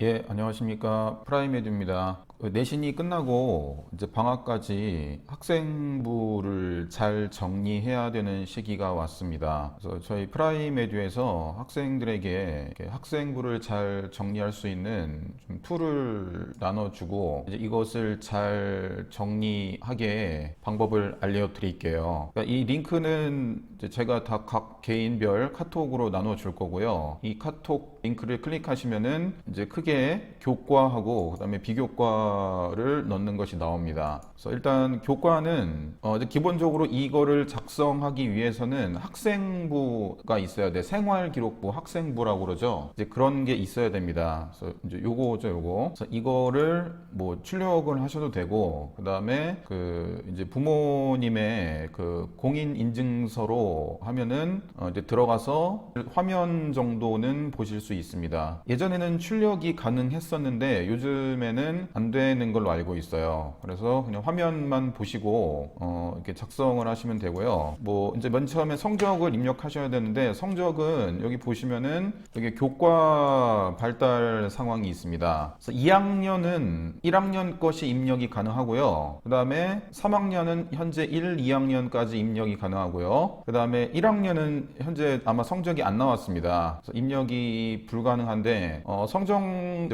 예, 안녕하십니까. 프라이메드입니다. 그 내신이 끝나고 이제 방학까지 학생부를 잘 정리해야 되는 시기가 왔습니다. 그래서 저희 프라이메드에서 학생들에게 학생부를 잘 정리할 수 있는 좀 툴을 나눠주고 이것을 잘 정리하게 방법을 알려드릴게요. 그러니까 이 링크는 제가 다 각 개인별 카톡으로 나눠줄 거고요. 이 카톡 링크를 클릭하시면은 이제 크게 교과하고 그다음에 비교과 를 넣는 것이 나옵니다. 그래서 일단 교과는 어 기본적으로 이거를 작성하기 위해서는 학생부가 있어야 돼. 생활기록부 학생부라고 그러죠. 이제 그런 게 있어야 됩니다. 그래서 이제 요거죠, 요거. 그래서 이거를 뭐 출력을 하셔도 되고 그 다음에 그 이제 부모님의 그 공인 인증서로 하면은 어 이제 들어가서 화면 정도는 보실 수 있습니다. 예전에는 출력이 가능했었는데 요즘에는 안 되는 걸로 알고 있어요. 그래서 그냥 화면만 보시고 어 이렇게 작성을 하시면 되고요. 뭐 이제 맨 처음에 성적을 입력하셔야 되는데 성적은 여기 보시면은 여기 교과 발달 상황이 있습니다. 그래서 2학년은 1학년 것이 입력이 가능하고요. 그 다음에 3학년은 현재 1, 2학년까지 입력이 가능하고요. 그 다음에 1학년은 현재 아마 성적이 안 나왔습니다. 입력이 불가능한데 어, 성적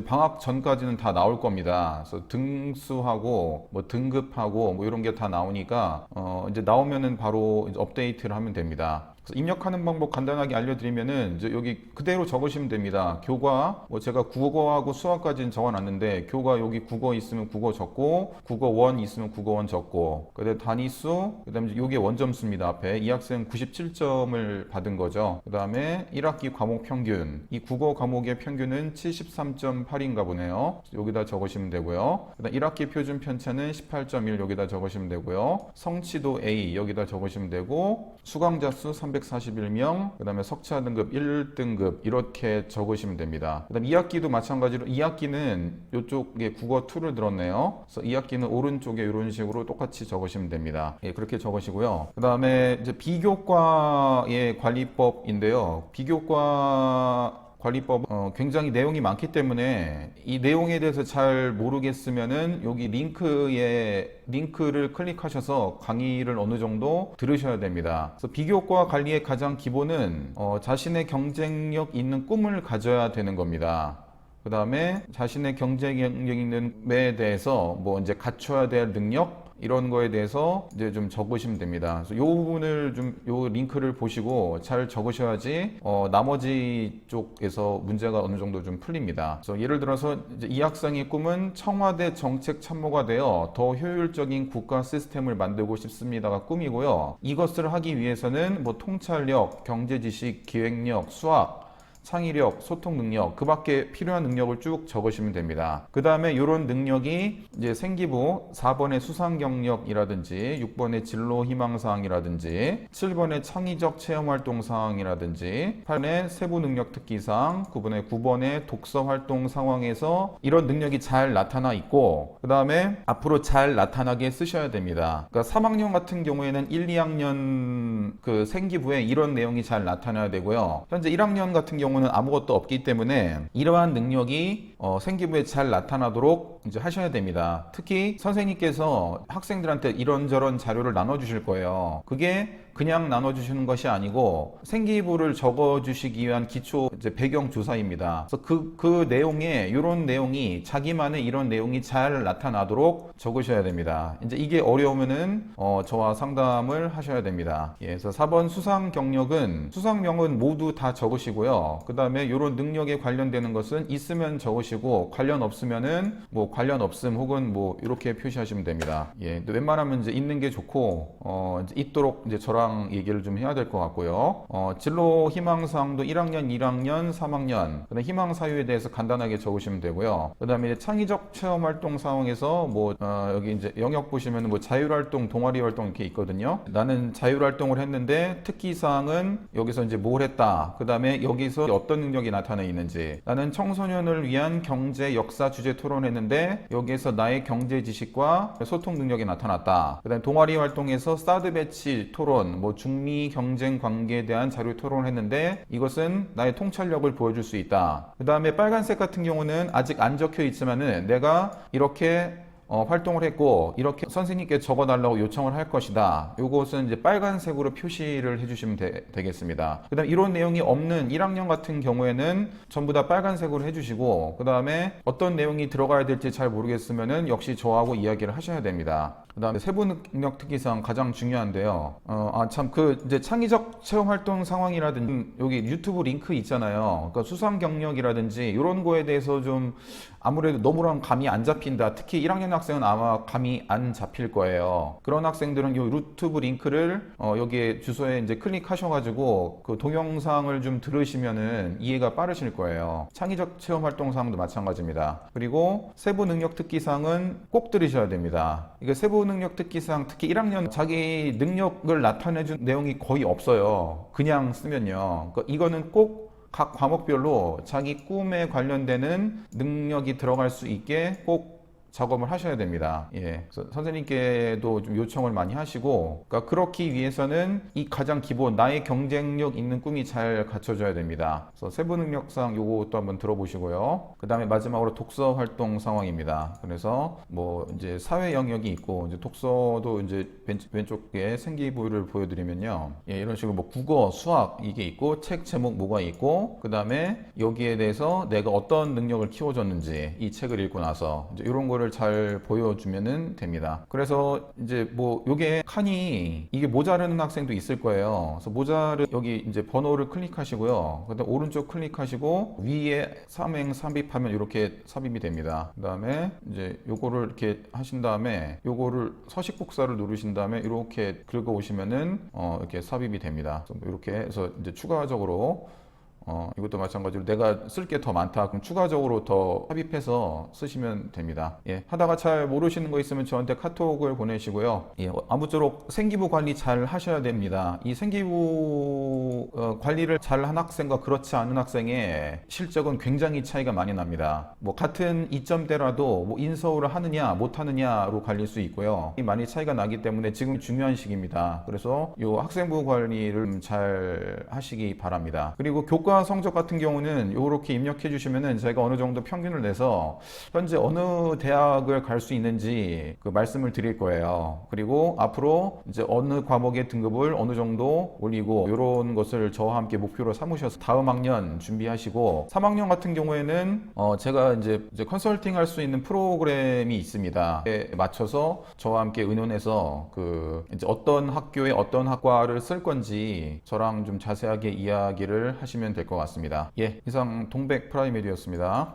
방학 전까지는 다 나올 겁니다. 그래서 등수하고 뭐 등급하고 뭐 이런 게 다 나오니까 어, 이제 나오면은 바로 이제 업데이트를 하면 됩니다. 그래서 입력하는 방법 간단하게 알려드리면은 이제 여기 그대로 적으시면 됩니다. 교과 뭐 제가 국어하고 수학까지는 적어놨는데 교과 여기 국어 있으면 국어 적고 국어 원 있으면 국어 원 적고 그다음 단위수 그다음에 요게 원점수입니다. 앞에 이 학생 97점을 받은 거죠. 그다음에 1학기 과목 평균 이 국어 과목의 평균은 73.8인가 보네요. 여기다 적으시면 되고요. 그다음 1학기 표준 편차는 18.1 여기다 적으시면 되고요. 성취도 A 여기다 적으시면 되고 수강자 수 341명, 그 다음에 석차 등급 1등급 이렇게 적으시면 됩니다. 그 다음 2학기도 마찬가지로 2학기는 이쪽에 국어 2를 들었네요. 그래서 2학기는 오른쪽에 이런 식으로 똑같이 적으시면 됩니다. 예, 그렇게 적으시고요. 그 다음에 이제 비교과의 관리법인데요. 비교과 관리법 어, 굉장히 내용이 많기 때문에 이 내용에 대해서 잘 모르겠으면은 여기 링크에 링크를 클릭하셔서 강의를 어느 정도 들으셔야 됩니다. 그래서 비교과 관리의 가장 기본은 어, 자신의 경쟁력 있는 꿈을 가져야 되는 겁니다. 그 다음에 자신의 경쟁력 있는 에 대해서 뭐 이제 갖춰야 될 능력 이런 거에 대해서 이제 좀 적으시면 됩니다. 그래서 요 부분을 좀 요 링크를 보시고 잘 적으셔야지 어, 나머지 쪽에서 문제가 어느 정도 좀 풀립니다. 그래서 예를 들어서 이 학생의 꿈은 청와대 정책 참모가 되어 더 효율적인 국가 시스템을 만들고 싶습니다가 꿈이고요. 이것을 하기 위해서는 뭐 통찰력, 경제 지식, 기획력, 수학 창의력, 소통 능력, 그 밖에 필요한 능력을 쭉 적으시면 됩니다. 그 다음에 이런 능력이 이제 생기부 4번의 수상 경력이라든지 6번의 진로 희망 사항이라든지 7번의 창의적 체험 활동 사항이라든지 8번의 세부 능력 특기사항, 9번의 9번의 독서 활동 상황에서 이런 능력이 잘 나타나 있고 그 다음에 앞으로 잘 나타나게 쓰셔야 됩니다. 그러니까 3학년 같은 경우에는 1, 2학년 그 생기부에 이런 내용이 잘 나타나야 되고요. 현재 1학년 같은 경우는 아무것도 없기 때문에 이러한 능력이 어, 생기부에 잘 나타나도록 이제 하셔야 됩니다. 특히 선생님께서 학생들한테 이런저런 자료를 나눠주실 거예요. 그게 그냥 나눠주시는 것이 아니고 생기부를 적어주시기 위한 기초 이제 배경 조사입니다. 그래서 그, 그 내용에 이런 내용이 자기만의 이런 내용이 잘 나타나도록 적으셔야 됩니다. 이제 이게 어려우면은 어, 저와 상담을 하셔야 됩니다. 예, 그래서 4번 수상 경력은 수상명은 모두 다 적으시고요. 그 다음에 이런 능력에 관련되는 것은 있으면 적으시고 관련 없으면은 뭐 관련 없음 혹은 뭐 이렇게 표시하시면 됩니다. 예, 웬만하면 이제 있는 게 좋고 어, 이제 있도록 이제 저랑 얘기를 좀 해야 될 것 같고요. 어, 진로 희망사항도 1학년, 1학년, 3학년, 그다음 희망 사유에 대해서 간단하게 적으시면 되고요. 그다음에 창의적 체험 활동 상황에서 뭐 어, 여기 이제 영역 보시면 뭐 자율활동, 동아리 활동 이렇게 있거든요. 나는 자율활동을 했는데 특기 사항은 여기서 이제 뭘 했다. 그다음에 여기서 어떤 능력이 나타나 있는지. 나는 청소년을 위한 경제 역사 주제 토론했는데 여기에서 나의 경제 지식과 소통 능력이 나타났다. 그다음에 동아리 활동에서 사드 배치 토론, 뭐 중미 경쟁 관계에 대한 자료 토론을 했는데 이것은 나의 통찰력을 보여줄 수 있다. 그다음에 빨간색 같은 경우는 아직 안 적혀 있지만은 내가 이렇게 어, 활동을 했고 이렇게 선생님께 적어달라고 요청을 할 것이다. 요것은 이제 빨간색으로 표시를 해주시면 되, 겠습니다 그다음 이런 내용이 없는 1학년 같은 경우에는 전부 다 빨간색으로 해주시고 그 다음에 어떤 내용이 들어가야 될지 잘 모르겠으면은 역시 저하고 이야기를 하셔야 됩니다. 그다음에 세부 능력 특기상 가장 중요한데요. 어, 아, 참, 그, 이제 창의적 체험 활동 상황이라든지, 여기 유튜브 링크 있잖아요. 그러니까 수상 경력이라든지, 이런 거에 대해서 좀 아무래도 너무랑 감이 안 잡힌다. 특히 1학년 학 생은 아마 감이 안 잡힐 거예요. 그런 학생들은 이 유튜브 링크를, 어, 여기에 주소에 이제 클릭하셔가지고, 그 동영상을 좀 들으시면은 이해가 빠르실 거예요. 창의적 체험 활동 상황도 마찬가지입니다. 그리고 세부 능력 특기상은 꼭 들으셔야 됩니다. 이게 세부 능력 특기상 특히 1학년 자기 능력을 나타내준 내용이 거의 없어요. 그냥 쓰면요. 그러니까 이거는 꼭각 과목별로 자기 꿈에 관련되는 능력이 들어갈 수 있게 꼭 작업을 하셔야 됩니다. 예. 선생님께도 좀 요청을 많이 하시고, 그러니까 그렇기 위해서는 이 가장 기본, 나의 경쟁력 있는 꿈이 잘 갖춰져야 됩니다. 그래서 세부 능력상 요것도 한번 들어보시고요. 그 다음에 마지막으로 독서 활동 상황입니다. 그래서 뭐 이제 사회 영역이 있고, 이제 독서도 이제 왼- 왼쪽에 생기부를 보여드리면요. 예, 이런 식으로 뭐 국어, 수학 이게 있고, 책 제목 뭐가 있고, 그 다음에 여기에 대해서 내가 어떤 능력을 키워줬는지 이 책을 읽고 나서 이런 거를 잘 보여주면은 됩니다. 그래서 이제 뭐 요게 칸이 이게 모자르는 학생도 있을 거예요. 그래서 모자르 여기 이제 번호를 클릭하시고요. 그다음 오른쪽 클릭하시고 위에 삼행 삽입하면 이렇게 삽입이 됩니다. 그다음에 이제 요거를 이렇게 하신 다음에 요거를 서식 복사를 누르신 다음에 이렇게 긁어 오시면은 어 이렇게 삽입이 됩니다. 이렇게 해서 이제 추가적으로 어, 이것도 마찬가지로 내가 쓸 게 더 많다. 그럼 추가적으로 더 삽입해서 쓰시면 됩니다. 예, 하다가 잘 모르시는 거 있으면 저한테 카톡을 보내시고요. 예, 아무쪼록 생기부 관리 잘 하셔야 됩니다. 이 생기부 어, 관리를 잘 한 학생과 그렇지 않은 학생의 실적은 굉장히 차이가 많이 납니다. 뭐 같은 이점대라도 뭐 인서울을 하느냐 못 하느냐로 갈릴 수 있고요. 이 많이 차이가 나기 때문에 지금 중요한 시기입니다. 그래서 요 학생부 관리를 좀잘 하시기 바랍니다. 그리고 교과 성적 같은 경우는 이렇게 입력해 주시면은 제가 어느 정도 평균을 내서 현재 어느 대학을 갈 수 있는지 그 말씀을 드릴 거예요. 그리고 앞으로 이제 어느 과목의 등급을 어느 정도 올리고 이런 것을 저와 함께 목표로 삼으셔서 다음 학년 준비하시고 3학년 같은 경우에는 어 제가 이제, 이제 컨설팅 할 수 있는 프로그램이 있습니다. 에 맞춰서 저와 함께 의논해서 그 이제 어떤 학교에 어떤 학과를 쓸 건지 저랑 좀 자세하게 이야기를 하시면 될 것 같습니다. 예, 이상 동백 프라이메리였습니다.